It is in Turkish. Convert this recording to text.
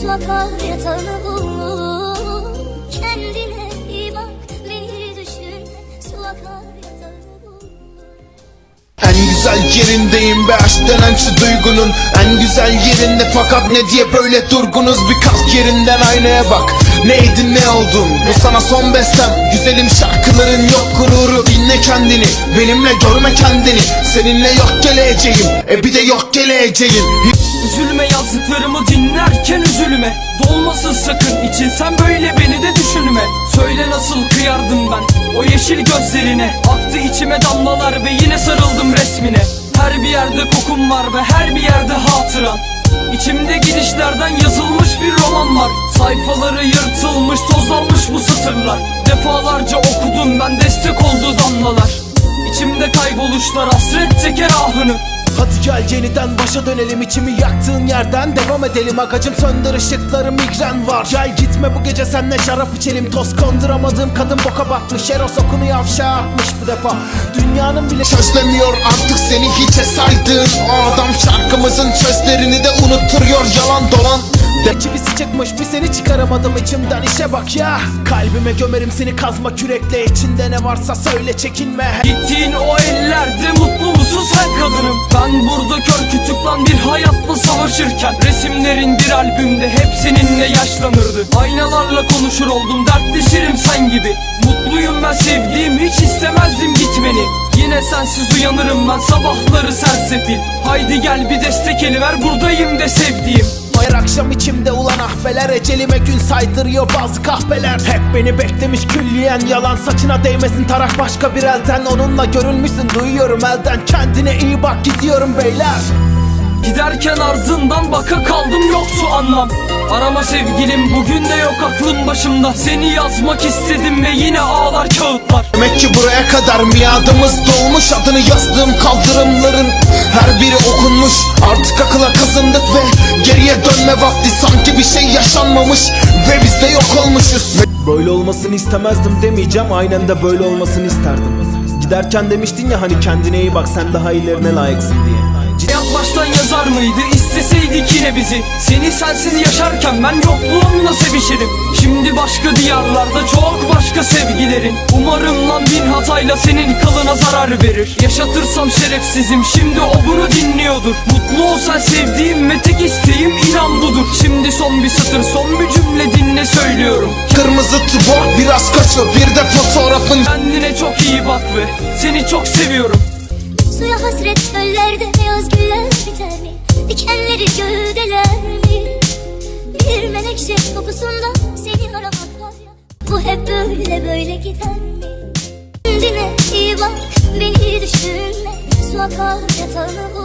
beni düşünme Su akar yatağını bul Kendine iyi bak beni düşünme. Su En güzel yerindeyim be aşk denen şu duygunun. En güzel yerinde fakat ne diye böyle durgunuz? Bir kalk yerinden aynaya bak. Neydin ne oldun? Bu sana son bestem. Güzelim şarkıların yok gururu. Dinle kendini benimle görme kendini. Seninle yok geleceğim. E bir de yok geleceğin Üzülme yazdıklarımı dinlerken üzülme. Dolmasın sakın için sen böyle beni de düşünme. Söyle nasıl kıyardım ben o yeşil gözlerine. Aktı içime damlalar ve yine sarıldım resmine. Her bir yerde kokun var ve her bir yerde hatıran İçimde gidişlerden yazılmış bir roman var. Sayfaları yırtılmış tozlanmış bu satırlar. Defalarca okudum ben destek oldu damlalar. İçimde kayboluşlar hasret teker ahını Hadi gel yeniden başa dönelim içimi yaktığın yerden devam edelim. Agacım söndür ışıkları migren var. Gel gitme bu gece senle şarap içelim. Toz konduramadığım kadın boka batmış. Eros okunu yavşağa atmış bu defa. Dünyanın bile çözlemiyor artık seni hiçe saydığın O adam şarkımızın sözlerini de unutturuyor yalan dolan. De çivisi çıkmış bir seni çıkaramadım içimden. İşe bak ya. Kalbime gömerim seni kazma kürekle. İçinde ne varsa söyle çekinme. Gittiğin o musun sen kadınım Ben burada kör kütük lan bir hayatla savaşırken Resimlerin bir albümde hep seninle yaşlanırdı. Aynalarla konuşur oldum dertleşirim sen gibi. Mutluyum ben sevdiğim hiç istemezdim gitmeni. Yine sensiz uyanırım ben sabahları sersefil. Haydi gel bir destek eli ver buradayım de sevdiğim ulan ahbeler Ecelime gün saydırıyor bazı kahpeler. Hep beni beklemiş külliyen yalan. Saçına değmesin tarak başka bir elden Onunla görülmüşsün duyuyorum elden. Kendine iyi bak gidiyorum beyler. Giderken ardından baka kaldım yoktu anlam. Arama sevgilim bugün de yok aklım başımda. Seni yazmak istedim ve yine ağlar kağıtlar. Demek ki buraya kadar miadımız dolmuş Adını yazdığım kaldırımların her biri okunmuş. Artık akıla kazındık ve geriye dönme vakti Sanki bir şey yaşanmamış ve biz de yok olmuşuz. Böyle olmasını istemezdim demeyeceğim Aynen de böyle olmasını isterdim. Giderken demiştin ya hani kendine iyi bak sen daha ilerine layıksın diye baştan yazar mıydı? İsteseydik yine bizi? Seni sensiz yaşarken ben yokluğumla sevişirim. Şimdi başka diyarlarda çok başka sevgilerin. Umarım lan bin hatayla senin kılına zarar verir. Yaşatırsam şerefsizim şimdi o bunu dinliyordur. Mutlu ol sen sevdiğim ve tek isteğim inan budur. Şimdi son bir satır son bir cümle dinle söylüyorum. Kırmızı tubor biraz kaçıyor bir de fotoğrafın Kendine çok iyi bak ve seni çok seviyorum Suya hasret çöllerde beyaz güller biter mi? Dikenleri gövdeler mi? Bir menekşe kokusunda seni aramak var ya Bu hep böyle böyle gider mi? Kendine iyi bak beni düşünme Su akar yatağını bul